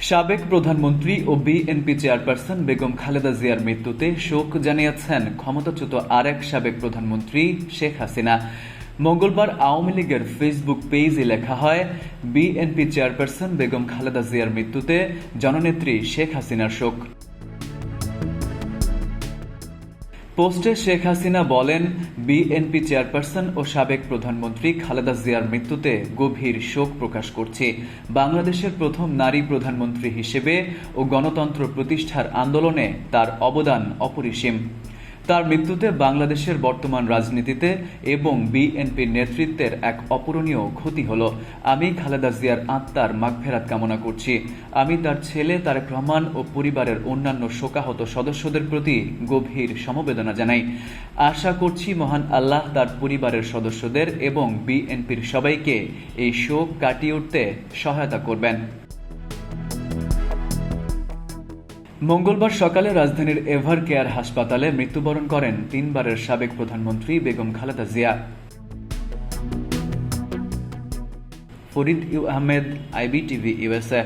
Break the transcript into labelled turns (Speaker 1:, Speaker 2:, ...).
Speaker 1: সাবেক প্রধানমন্ত্রী ও বিএনপি চেয়ারপারসন বেগম খালেদা জিয়ার মৃত্যুতে শোক জানিয়েছেন ক্ষমতাচ্যুত আরেক সাবেক প্রধানমন্ত্রী শেখ হাসিনা। মঙ্গলবার আওয়ামী লীগের ফেসবুক পেজে লেখা হয়, বিএনপি চেয়ারপারসন বেগম খালেদা জিয়ার মৃত্যুতে জননেত্রী শেখ হাসিনার শোক। পোস্টে শেখ হাসিনা বলেন, বিএনপি চেয়ারপারসন ও সাবেক প্রধানমন্ত্রী খালেদা জিয়ার মৃত্যুতে গভীর শোক প্রকাশ করছি। বাংলাদেশের প্রথম নারী প্রধানমন্ত্রী হিসেবে ও গণতন্ত্র প্রতিষ্ঠার আন্দোলনে তার অবদান অপরিসীম। তার মৃত্যুতে বাংলাদেশের বর্তমান রাজনীতিতে এবং বিএনপির নেতৃত্বের এক অপূরণীয় ক্ষতি হল। আমি খালেদা জিয়ার আত্মার মাগফেরাত কামনা করছি। আমি তার ছেলে, তারেক রহমান ও পরিবারের অন্যান্য শোকাহত সদস্যদের প্রতি গভীর সমবেদনা জানাই। আশা করছি মহান আল্লাহ তার পরিবারের সদস্যদের এবং বিএনপির সবাইকে এই শোক কাটিয়ে উঠতে সহায়তা করবেন। মঙ্গলবার সকালে রাজধানীর এভার কেয়ার হাসপাতালে মৃত্যুবরণ করেন তিনবারের সাবেক প্রধানমন্ত্রী Begum Khaleda Zia. Farid U Ahmed, IBTV USA